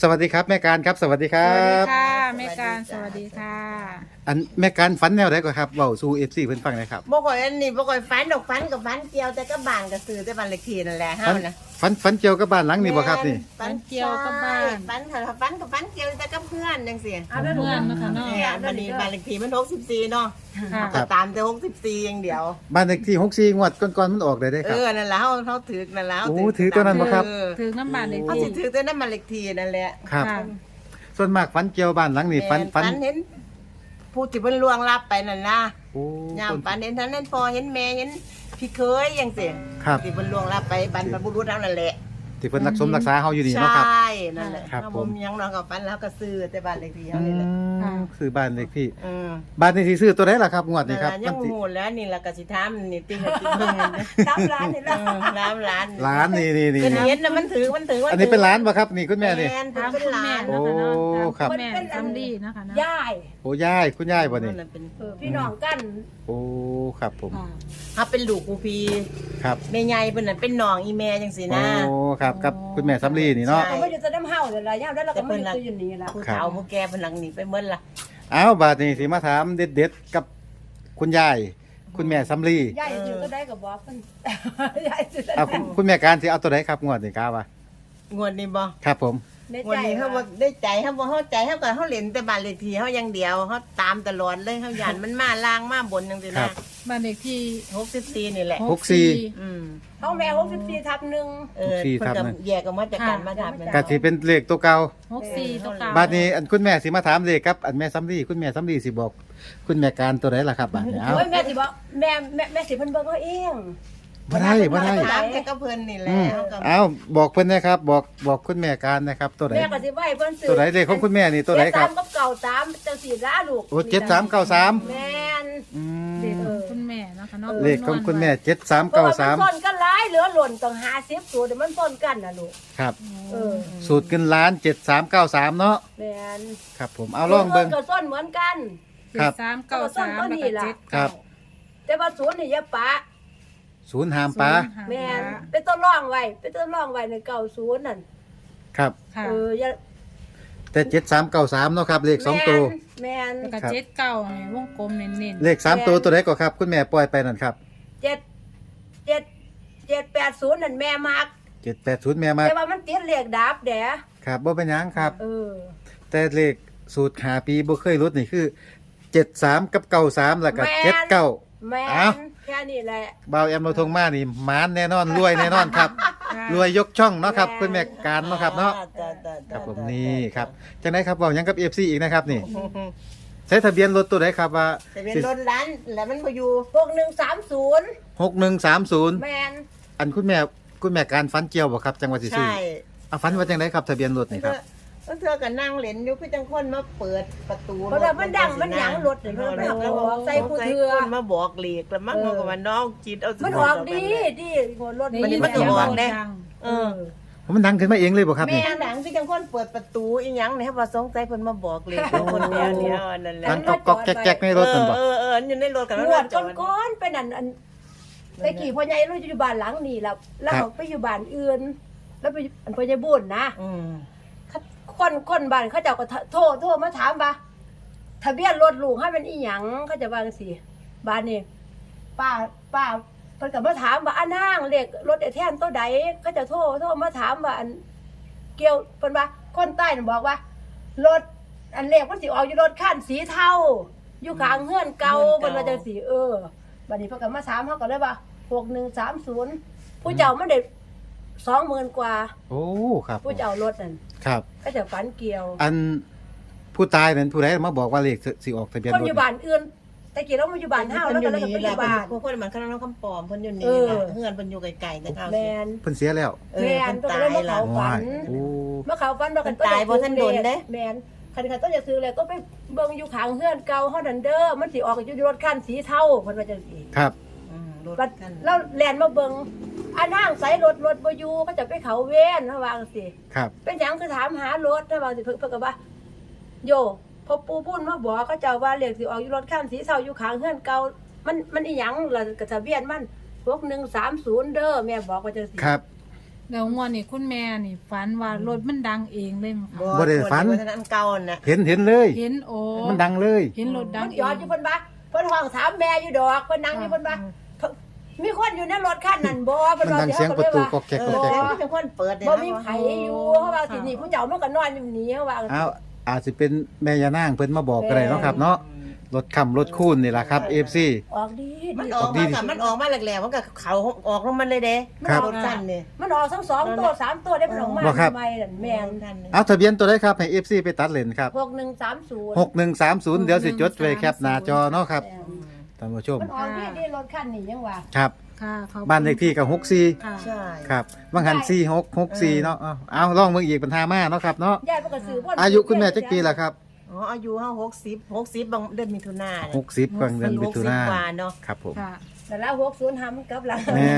สวัสดีครับแม่การครับ สวัสดีครัวัสดีบ ค่ะแม่การสวัสดีค่ะ อันแม่การฝันแนวไหนก่อนครับเบาสู่เอฟซีเพิ่นฟังหนะครับบ่ค่อยอันนี้บ่ค่อยฝันดอกฝันกับฝันเกี่ยวแต่ก็บ้านก็ซื้อแต่บ้านเลขที่นั่นแหละเฮาฝันนะฝันฝันเกี่ยวกับบ้านหลังนี้บ่ครับนี่ ฝันเกี่ยวกับบ้าน ฝันค่ะฝันกับฝันเกี่ยวแต่กับเพื่อนจังซี่เพื่อนนะคะเนาะเนี่ยมันนี่บ้านเลขที่มัน64เนาะค่ะก็ตามแต่64อย่างเดียว บ้านเลขที่64งวดก่อนๆมันออกได้ได้เอครับอนั่นแหละเฮาเฮาถือนั่นแหละเฮาโอ้ถือตัวนั้นบ่ครับเออถือน้ำบานเลยเฮาที่สิถือแต่นั้นบ้านเลขที่นั่นแหละ ครับค่ะส่วนมากฝันเกี่ยวบ้านหลังนี้ฝันฝัฝันนเห็น ผู้ที่เพิ่นล่วงลับไปนั่นนะโอ้ยามฝันเห็นท่านนั้นพอเห็นแม่เห็นพี่เคยจังซี่ครับ ที่เพิ่นล่วงลับไปบรรพบุรุษเฮานั่นแหละ ที่เพิ่นรักสมรักษาเฮาอยู่นี่ใชเนาะครับ่นั่นแหละครับถ้าผมผมยังนอนกับฟันแล้วก็ซื้อแต่บ้านเลขที่อืเขานี่แหละมคือบ้านเลขที่อืมบ้านเลขที่ซื้อตัวไหนล่ะครับงวดนั่นี้นครับล่ะยังวันที่หูแล้วนี่ละกสิทามนี่ติ้งกับติ้งเบิ่งนี่นะตามร้านนี่เอละอร้านร้านร้านนี่นี่นี่เป็นเห็นนะมันถือมันถือว่าอันนี้เป็นร้านป่ะครับนี่คุณแม่นี่ แม่นถามเป็นคุณร้าแม่นโอ้นะคะเนาะครับณแม่ซัมดีนะคะเนาะ ย่ายโอ้ยายคุณยายบ่นี่นั่นเป็นเออพี่น้องกันโอ้ครับผมค่ะเขาเป็นลูกกูพีครับแม่ใหญ่เป็นนั่นเป็นน้องอีแม่จังสินะโอ้ครับครับคุณแม่สำลีนี่เนาะใช่เขาไม่ได้จะน้ำเห่าเลยละย่ามแล้วเราก็ไม่ได้อยู่นี่ละผู้ครับ เฒ่าผู้แก่เพนหลังหนีไปเมื่อละเอาบาดนี้สิมาถามเด็ดๆกับคุณยาย คุณแม่สำลีย่ายอยู่ก็ได้กับบอกกันย่ายอยู่ก็เอาได้คุณคุณแม่การสิเอาตัวไหนครับงวดนี้กาวะงวดนี้บ่ครับผม ในงวดใจนี้เขาบ่ได้ใจเขาบ่เข้าใจเขาก็เขาเล่นแต่บ้านเลขที่เขาอย่างเดียวเขาตามตลอดเลยเขาหยันมันมาล่างมาบนจังสิครันะบ บ้านเด็กที่หกสิบสี่นี่แหละ หกสี่ อืมเขาแม่หกสิบสี่ทับหนึ่งเออสี่เพิ่นทับก็หนึ่งแยกกันมาจากกันมาทำเป็นก็สิเป็นเลขตัวเก่าหกสี่ตัวเก่าบาดนี้อันคุณแม่สิมาถามเลขครับอันแม่สำลีคุณแม่สำลีสิบอก คุณแม่การตัวไหนล่ะครับบาดนี้เอาโอ้ยแม่สิบอกแม่แม่แม่สิเพิ่นเบิ่งเขาเอง บ่ได้บ่ได้ ถามแต่ก็เพิ่นนี่แหละอืมเขาก็เอาบอกเพิ่นนะครับ บอกบอกคุณแม่การนะครับ ตัวไหนแม่ก็สิไหวเพิ่นซื้ตัวไหนเลขของคุณแม่นี่ตัวไหนครับ เจ็ดสามกับเก่าสามจังสี่ล้าลูกโอ้เจ็ดสามเก้าสามแม่นอืเด็กมของคุณแม่นะคะเนาะเลขของคุณแม่เจ็ดสามเพราะเก้าว่าสามันมซ่อนกันหลายเหลือหล่นต้องหาสิบตัวเดี๋ยวมันซ่อนกันน่ะลูกครับ เออสูตรเงินล้านเจ็ดสามเก้าสามเนาะแม่นครับ ผมเอาลองเบิ่งก็ซ่อนเหมือนกันเจ็ดสามเก้าสามแล้วก็เจ็ดครัเก้าบแต่ว่าศูนย์นี่อย่าปะ ศูนย์หามปลาศูนย์ห้าแม่นปลาเป็นต้นร่องไว้เป็นต้นร่องไว้ในเก่าศูนย์นั่นครับ ค่ะเอออย่าแต่เจ็ดสามเก้าสามเนาะครับเลขสองตัว แม่นแล้วก็ครับ เจ็ดเก้าเนี่ยวงกลมเน้นๆเลขสามตัวตัวไหนก็ครับ คุณแม่ปล่อยไปนั่นครับเจ็ดเจ็ดเจ็ดแปดศูนย์นั่นแม่มักเจ็ดแปดศูนย์แม่มาแต่ว่ามันติดเลขดับเด้ครับบ่เป็นหยังครับ เออ แต่เลขสูตรหาปีบ่เคยลดนี่คือเจ็ดสามกับเก้าสามแล้วก็เจ็ดเก้า แม่เอ้านแค่นี้แหละ บ่าวแอมเราทงมานี่หมานแน่นอนรวยแน่นอนครับค่ะรวยยกช่องเนาะครับคุณแม่การเนาะครับเนาะจ้จ้จ้ครับผมนี่ครับจังไดครับเว้าหยังกับ FC อีกนะครับนี่ ใช้ทะเบียนรถตัวไหนครับว่าแต่เป็นรถร้านแล้วมันบ่อยู่พวกหนึ่งสามศูนย์6130 แม่นอันคุณแม่คุณแม่การฟันเกี่ยวบ่ครับจังหวัดสิซื้อใช่เอาฟันว่าจังไดครับทะเบียนรถนี่ครับ แล้วเธอก็นั่งเล่นอยู่คือจังคนมาเปิดประตูเพราะว่ามันดังมันหยังรถเนี่ยมันดังแล้วบอกใส่ผู้เทือคนมาบอกเลขแล้วมันก็ว่าน้องจิตเอามันออกดีดีหัวรถได้ยินมันก็เสียงอรอกถได้ดังเออมันดังขึ้นมาเองเลยบ่ครับแม่นี่ดังคือจังคนเปิดประตูอีหยังเนี่ยว่าสงสัยเพิ่นมาบอกเลขคนเดียวเนี่ยนั่นแหละดังก๊อกก๊อกแก๊กๆในรถนั่นบ่เออเอออยู่ในรถกันงวดก้อนๆไปนั่นอันตะกี้พ่อใหญ่รู้อยู่บ้านหลังนี่แล้วแล้วไปอยู่บ้านอื่น แล้วไปอันพ่อใหญ่บุญนะอืม คนคนบ้านเขาเจ้าก็โทรโทรมาถามว่าทะเบียนรถลูกให้เป็นอีหยังเขาจะวาจังสิบ้านนี่ป้าป้าเพิ่นก็มาถามว่าอันนางเลขรถไอ้แท่นตัวใดเขาจะโทรโทรมาถามว่าอันเกี่ยวเพิ่นว่าคนใต้น่ะบอกว่า รถอันเลขมันสิออกอยู่รถคันสีเทาอยู่ข้างเฮือนเก่าเพิ่นว่าจังสิเออบัดนี้เพิ่นก็มาถามเฮาก็เลยว่า6130ผู้เจ้ามันได้ 20,000กว่าโอ้ครับผู้เจ้ารถนั่นครับ ก็จะฝันเกี่ยว อันผู้ตายนั้นผู้ใดมาบอกว่าเลขสิออกทะเบียนคนรถอยู่บ้านอื่นแต่กี้เรามาอยู่บ้านเฮาแล้วก็เลยก็ไปอยู่บ้านพวกคนมันข้างนอกคำปลอมเพิ่นอยู่นี่เออเฮือนเพิ่นอยู่ไกลๆนะคะแมนเพิ่นเสียแล้วเออแม่นเพิ่นตายแล้วเอาฝันโอ้เมื่อเขาฝันว่ากันมันตายบ่ทันโดนเด้แมนคันคันต้องจะซื้อแล้วก็ไปเบิ่งอยู่ข้างเฮือนเก่าเฮานั่นเด้อมันสิออกอยู่รถคันสีเทาเพิ่นว่าจังซี่ครับอืมรถบัดกันแล้วแล่นมาเบิ่ง อันนางใส่รถรถบ่อยู่ก็จะไปเขาเว้นเฮาว่าจังซี่ครับ เป็นหยังคือถามหารถเฮาว่าสิเพิ่นเพิ่นก็ว่า โยพอปูปุ้นมาบอกเขาเจ้าว่าเลขสิออกอยู่รถคันสีเทาอยู่ข้างเฮือนเก่ามันมันอีหยังล่ะกระทะเบียนมัน6130เด้อแม่บอกว่าจังซี่ครับแล้วงวดนี้คุณแม่นี่ฝันว่ารถมันดังเองเลยมั้งคะบ่ได้ฝันว่าอันเก่าน่ะเห็นเห็นเลย เห็นโอ้มันดังเลย เห็นรถดัมังนเอจอดงอยู่เพิ่นบ่เพิ่นห้องถามแม่อยู่ดอกเพิ่นนั่งอยู่เพิ่นบ่ มีคนอยู่ในรถคันนั้นบ่เพิ่นมันว่าดังเสียงประตูก็แก๊กเอก็อแก๊กแต่เป็นคนเปิดเนี่ยบ่นะมีไผอยู่เพราะว่าที่นี่ผู้เจ้ามันก็นอนอยู่นี่เขาว่าเอาอาจสิเป็นแม่ยานางเพิ่นมาบอกก็ได้เนาะครับ เนาะรถค่ำรถคูนนี่ล่ะครับ FC ออกดีมันดีออกมากับมันออกมาแหลกๆมันก็เขาออกลงมันเลยเด้ครับ รถสั้นเนี่ยมันออกทั้งสองตัวสามตัวได้มันออกมาบ่ครับ ทำไมนั่นแม่นทันเนี่ยเอาทะเบียนตัวได้ครับให้ FC ไปตัดเลนครับ6130 6130 เดี๋ยวสิจดไว้แคปหน้าจอเนาะครับ ท่านผู้ชม มันออกดีดีรถคันนี้ยังว่าครับ ค่ะขอบคุณบ้านเลขที่กับค่ะใช่64ครับว่างหัน46 64เนาะเอาเอาลองเบิ่งอีกปัญหามาเนาะครับเนาะยายมันก็ซื้อบ่อายุคุณแม่จักปีล่ะครับอ๋ออายุเฮาหกสิบหกสิบบางเดือนมิถุนาเนี่ย60กลางเดือนมิถุนาหกสิบกว่าเนาะครับผมค่ะแต่ละ60หามันกลับหลังแม่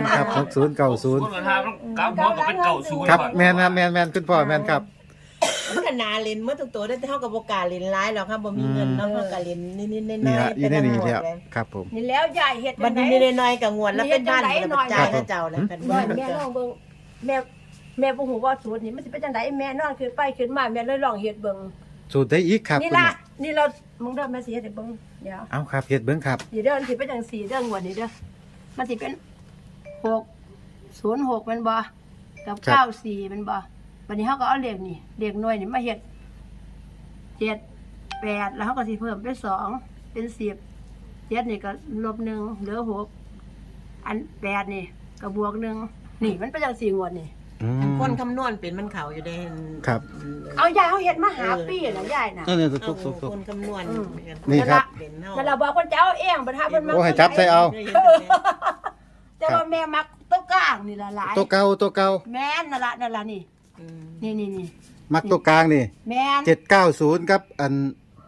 นครับ60ศูน90ย์มาทางเก้าหัวก็เป็นเก่าศูนย์ครับแม่นครับแม่นแม่นคุณพ่อแม่นครับ มันก็นาเล่นเมื่อทุกตัวได้แต่เฮากับบ่กล้าเล่นหลายหรอกครับบ่มีเงินเนาะเฮาก็เล่นนิดๆน้อยๆนี่ฮะอีนี่นี่แต่แล้วละงวดเลยครับผม นี่แล้วยายเฮ็ดบัจัดงได๋นี้น้อยๆกับงวดแล้วเป็นพันเฮ็ดจังแล้วได๋จ่ายหน่อยให้เจ้าแล้วกันบ่แม่ลองเบิ่งแม่แม่บ่ฮู้ว่าสูตรนี้มันสิเป็นจังไดแม่นอนขึ้นไปขึ้นมาแม่เลยลองเฮ็ดเบิ่งสูตรได้อีกครับนี่คุณล่ะแม่นี่เรามึงเด้อแม่สิเฮ็ดให้เบิ่งเดี๋ยว เอาครับเฮ็ดเบิ่งครับ นี่เด้อมันสิเป็นจังซี่เด้องวดนี้เด้อมันสิเป็น6 06แม่นบ่กับครับ94แม่นบ่ บัดนี้เฮาก็เอาเลขนี่เลขหน่วยนี่มาเฮ็ดเจ็ดแปดแล้วเฮาก็สิเพิ่มเป็นสองเป็น10เจ็ดนี่ก็ลบหนึ่งเหลือหกอันแปดนี่ก็บวกหนึ่งนี่มันเป็นจังซี่งวดนี่ อืมคนคำนวณเป็นมันเขาอยู่ได้ครับเอายายเฮาเฮ็ดมาหาปีแล้วยายน่ะนี่นี่เอาตุกตุกตุกคนคำนวณอืม นี่ครับ เป็นเฮาแต่เราบอกคนจะเอาเองปัญหาเพิ่นมาโอ้ให้จับใส่เอา แต่ว่าแม่มักตัวกลางนี่ละหลายตัวเก่าตัวเก่าแม่นนั่นละนั่นละนี่อืม นี่นี่นี่มักตัวกลางนี่แม่น790กับอัน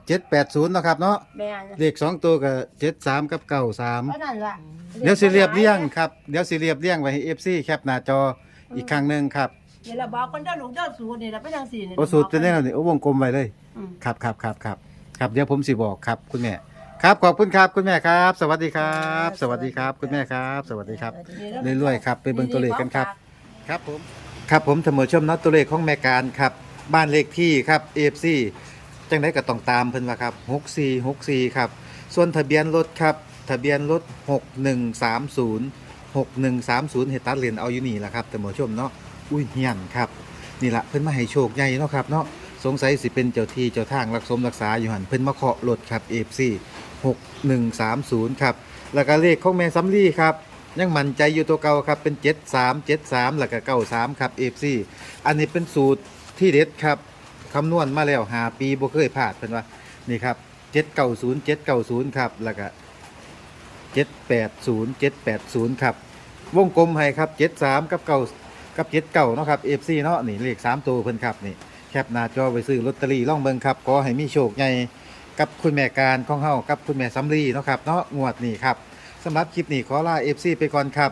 780เนาะครับเนาะแม่นเลขสองตัวก็73กับเพราะ93นั่นล่ะเดี๋ยวสิเรียบเรียงครับเดี๋ยวสิเรียบเรียงไว้ให้ FC แคปหน้าจออีกครั้งหนึงครับเดี๋ยวเราบอกคนเจ้าลูกเจ้าสูตรนี่ล่ะเป็นจังซี่นี่โอ้สูตรจะแน่นอนนี่โอ้วงกลมไว้เลยอืม ครับครับครับครับครับเดี๋ยวผมสิบอกครับคุณแม่ครับขอบคุณครับคุณแม่ครับ สวัสดีครับ สวัสดีครับคุณแม่ครับ สวัสดีครับเรื่อยๆครับไปเบิ่งตัวเลขกันครับ ครับผม ครับผมเสมอชมนัดตัวเลขของแม่การครับ บ้านเลขที่ครับ AFC จังได้ก็ต้องตามเพิ่นว่าครับ 6464 ครับ ส่วนทะเบียนรถครับ ทะเบียนรถ 6130 6130เฮตัดเลนเอาอยู่นี่แหละครับเสมอชมเนาะอุ้ยเฮียนครับนี่ละเพิ่นมาให้โชคใหญ่เนาะครับเนาะสงสัยสิเป็นเจ้าที่เจ้าทางรักสมรักษาอยู่หันเพิ่นมาเคาะรถครับ AFC 6130 ครับแล้วก็เลขของแม่ซ้ำลี่ครับ ยังมั่นใจอยู่ตัวเก่าครับเป็น73 73แล้วก็93ครับ FC อันนี้เป็นสูตรที่เด็ดครับคำนวณมาแล้ว5ปีบ่เคยพลาดเพิ่นว่านี่ครับ790 790ครับแล้วก็780 780ครับวงกลมให้ครับ73กับเก่ากับ79เนาะครับ FC เนาะนี่เลข3ตัวเพิ่นครับนี่แคปหน้าจอไปซื้อลอตเตอรี่ล่องเบิงครับขอให้มีโชคใหญ่กับคุณแม่การของเฮากับคุณแม่สำลีเนาะครับเนาะงวดนี้ครับ สำหรับคลิปนี้ขอลา FC ไปก่อนครับ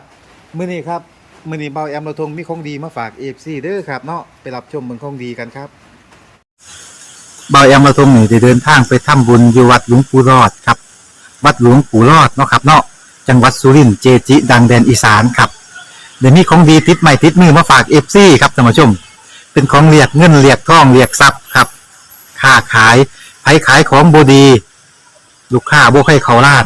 มื้อนี้ครับมื้อนี้เบาแอมเราทงมีของดีมาฝาก FC เด้อครับเนาะไปรับชมเมืองของดีกันครับเบาแอมเราทงนี่ได้เดินทางไปทำบุญอยู่วัดหลวงปู่รอดครับ วัดหลวงปู่รอดเนาะครับเนาะจังหวัดสุรินทร์เจจิ ดังแดนอีสานครับเดี๋ยวมีของดีติดใหม่ติดมือมาฝาก FC ครับท่านผู้ชม เป็นของเรียกเงินเรียกทองเรียกทรัพย์ครับค้าขายไผขายของบดี ลูกค้าบ่ใครเขาล้าน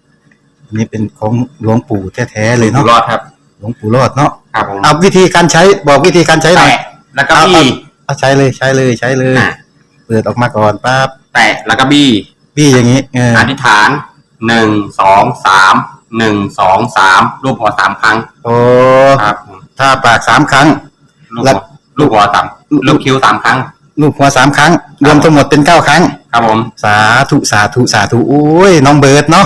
นนี้เป็นของหลวงปู่แท้ๆเลยอยู่เนาะรอดครับ หลวงปู่รอดเนาะครับผมเอาวิธีการใช้บอกวิธีการใช้หน่อยแตะแล้วก็บี้เอาใช้เลยใช้เลยใช้เลย อะเปิดออกมาก่อนปั๊บแตะแล้วก็บี้พี่อย่างนี้เอออธิษฐานหนึ่งสองสามหนึ่งสองสามรูปหัวสามครั้งโอ้ครับผมถ้าปากสามครั้ง ลูกแล้หัววลูกหัวสามลูกคิ้วสามครั้ง ลูกหัวสามครั้ง รวมทั้งหมดเป็นเก้าครั้ง ครับผม สาธุสาธุสาธุโอ้ยน้องเบิร์ดเนาะ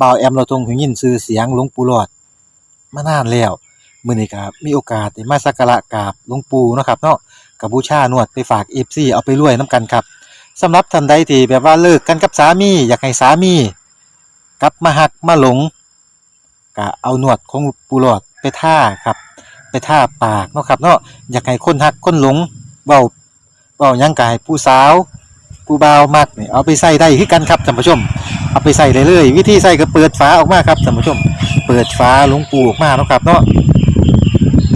บ่าวแอมเราทรงหูยินชื่อเสียงหลวงปู่หลอดมานานแล้วมื้อนี้ก็มีโอกาสได้มาสักการะกราบหลวงปู่เนาะครับเนาะกับบูชานวดไปฝาก FC เอาไปรวยนํกันครับสำหรับท่านใดที่แบบว่าเลิกกันกับสามี อยากให้สามี กลับมาหักมาหลงก็เอาหนวดของปูหลอดไปท่าครับ ไปท่าปากเนาะครับเนาะอยากให้คนหักคนหลงเบาเบายังกายผู้สาว ผู้บ่าวมักนี่เอาไปใส่ได้คือกันครับท่านผู้ชม เอาไปใส่เลยเลย วิธีใส่ก็เปิดฝาออกมาครับท่านผู้ชม เปิดฝาหลวงปูออกมาเนาะครับเนาะ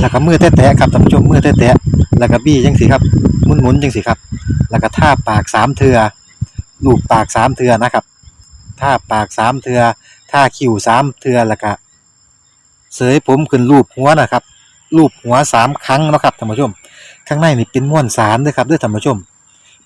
แล้วก็มือแตะๆครับท่านผู้ชมมือแตะๆแล้วก็บี้จังสิครับหมุนๆจังสิครับ แล้วก็ท่าปากสามเทือลูบปากสามเทือนะครับท่าปากสามเทือท่าคิ้วสามเทือแล้วก็เสยผมขึ้นรูปหัวนะครับรูปหัวสามครั้งเนาะครับท่านผู้ชม ข้างในนี่เป็นม้วนสารด้วยครับด้วยท่านผู้ชม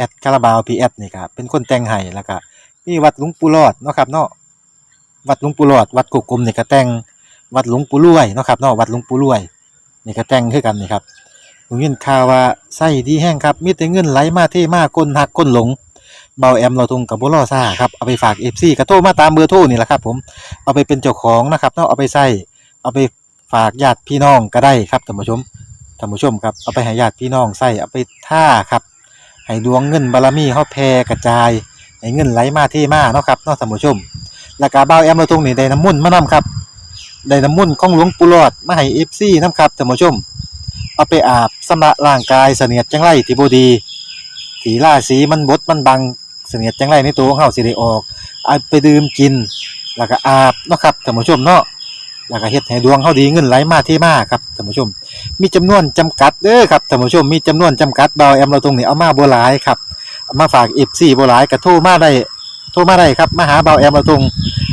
อดคาราบาวพีแอดนี่ครับเป็นคนแต่งให้แล้วก็มีวัดหลวงปู่รอดเนาะครับเนาะวัดหลวงปู่รอด วัดกุกกลมนี่ก็แต่งวัดหลวงปู่รวยเนาะครับเนาะวัดหลวงปู่รวยนี่ก็แต่งคือกันนี่ครับผมยินข่าวว่าไส้ดีแห้งครับมีแต่เงินไหลมาเทมาคนหักคนหลงเบาแอมเราทงกับบุรอซ่าครับเอาไปฝากเอฟซีกระโทรมาตามเบอร์โทรนี่แหละครับผมเอาไปเป็นเจ้าของนะครับเนาะเอาไปใส่เอาไปฝากญาติพี่น้องก็ได้ครับท่านผู้ชมท่านผู้ชมครับเอาไปให้ญาติพี่น้องใส่เอาไปท่าครับ ให้ดวงเงินบารมีเฮาแผ่กระจาย ให้เงินไหลมาเทมาเนาะครับเนาะท่านผู้ชม แล้วก็เบาแอมเราทงนี่ได้น้ำมุ่นต์มานํครับได้น้ำมุ่นต์ของหลวงปู่หลอดมาให้เอฟซีนํครับท่านผู้ชม เอาไปอาบสำระร่างกายเสนียดจังไรที่บ่ดีสีล่าสีมันบดมันบังเสนียดจังไรในตัวของเฮาสิได้ออกเอาไปดื่มกิน แล้วก็อาบเนาะครับท่านผู้ชมเนาะ แล้วก็เฮ็ดให้ดวงเฮาดีเงินไหลมาเทมาครับท่านผู้ชม มีจำนวนจำกัดเด้อครับท่านผู้ชมมีจำนวนจำกัดเบาแอมเราตรงนี้เอามาบ่หลายครับเอามาฝาก FC บ่หลายก็โทรมาได้โทรมาได้ครับมาหาเบาแอมเราตรง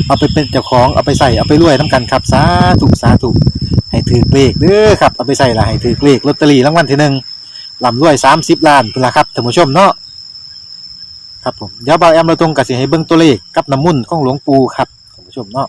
เอาไปเป็นเจ้าของเอาไปใส่เอาไปรวยนํกันครับสาธุสาธุให้ถือเลขเด้อครับเอาไปใส่ละให้ถือเลขลอตเตอรี่รางวัลที่หนึ่งลำรวย30ล้านพุ่นละครับท่านผู้ชมเนาะครับผมเดี๋ยวเบาแอมเราตรงกับสิให้เบิ่งตัวเลขกับน้ำมุ่นของหลวงปู่ครับท่านผู้ชมเนาะ